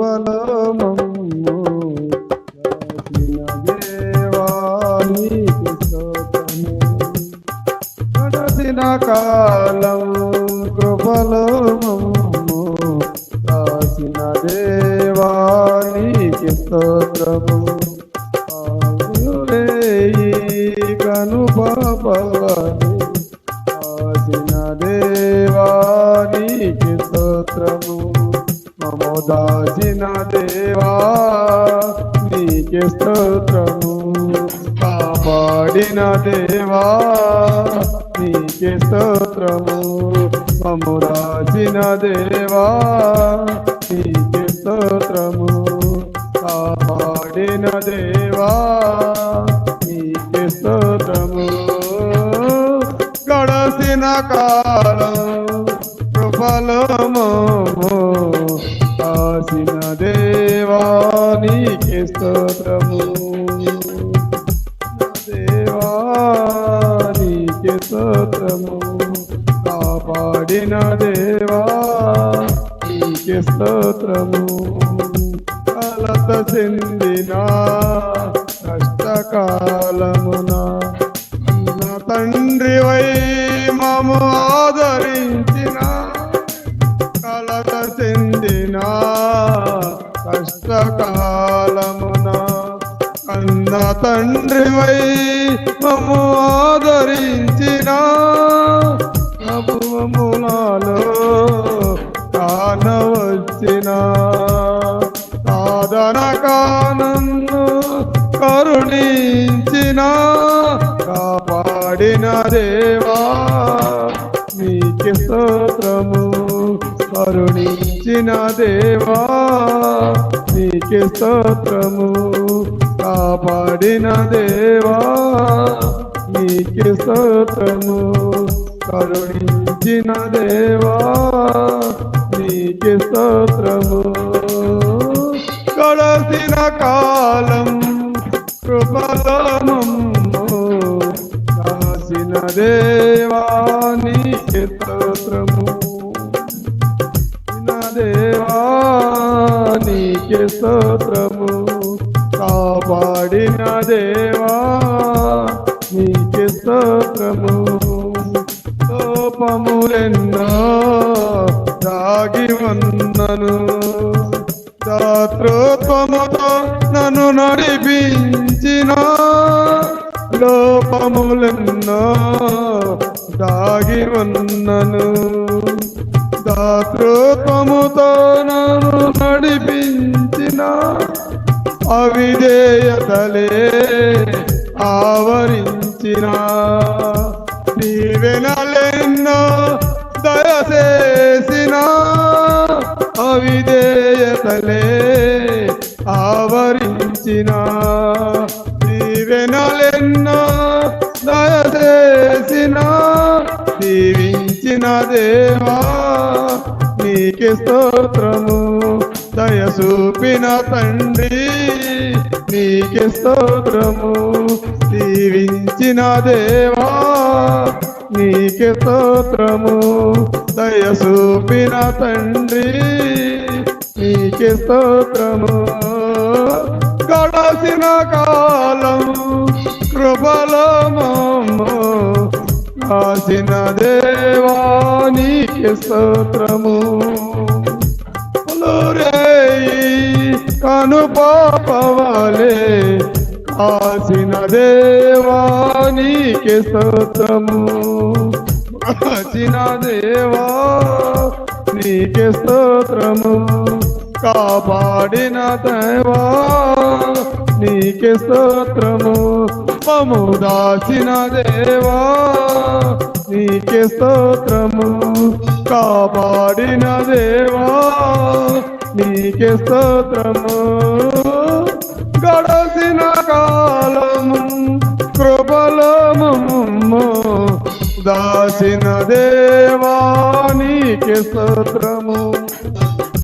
బలమమ్ము దాచిన కాలం కృపలో మమ్ము దాచిన దేవా స్తోత్రము కను పాపవని ఆసిన స్తోత్రము మమో దాచిన దేవా నీకే స్తోత్రము. కాపాడిన దేవా నీకే స్తోత్రము. మము రాసిన దేవా నీకే స్తోత్రము. కాపాడిన దేవా నీకే స్తోత్రము. గడసిన కాలం నీకే స్తోత్రము దేవా స్తోత్రము కాపాడిన దేవా నీకే స్తోత్రము కలత చెందిన కష్టకాలమున నా తండ్రి వై మము ఆదరించిన కలత చెందిన కష్టకాల తండ్రివై తండ్రి మము ఆదరించిన ప్రభువములలో కానవచ్చిన. సాధన కానన్ను కరుణించిన కాపాడిన దేవా నీకి స్తోత్రము కరుణించిన దేవా నీకి స్తోత్రము. కాపాడిన దేవా నీకే సతము కరుణించిన దేవా నీకే సత్రము కడసిన కాలం కృపలమమ్ము కాసిన దేవా నీకే సత్రము దేవా నీకే సత్రము కాపాడిన దేవా నీకే స్తోత్రము కోపములెన్నో దాగి ఉన్నను దాతృత్వముతో నన్ను నడిపించిన లోపములెన్నో దాగి ఉన్నను దాతృత్వముతో నన్ను నడిపించిన అవిధేయతలే ఆవరించిన. దీవెనలెన్నో దయచేసిన. అవిధేయతలే ఆవరించిన. దీవెనలెన్నో దయచేసిన. దీవించిన దేవా నీకే స్తోత్రము. దయ చూపిన తండ్రి నీకే స్తోత్రము దీవించిన దేవా నీకే స్తోత్రము దయ చూపిన తండ్రి నీకే స్తోత్రము గడసిన కాలం కృపలమము కాసిన దేవా నీకే స్తోత్రము కను పాపవలే కాసిన దేవా నీకే స్తోత్రము. కాసిన దేవా నీకే స్తోత్రము. కాపాడిన దేవా నీకే స్తోత్రము. మము దాచిన దేవా నీకే స్తోత్రము. కాపాడిన దేవా నీకే స్తోత్రము. గడసిన కాలము కృపలము దాసిన దేవా నీకే స్తోత్రము.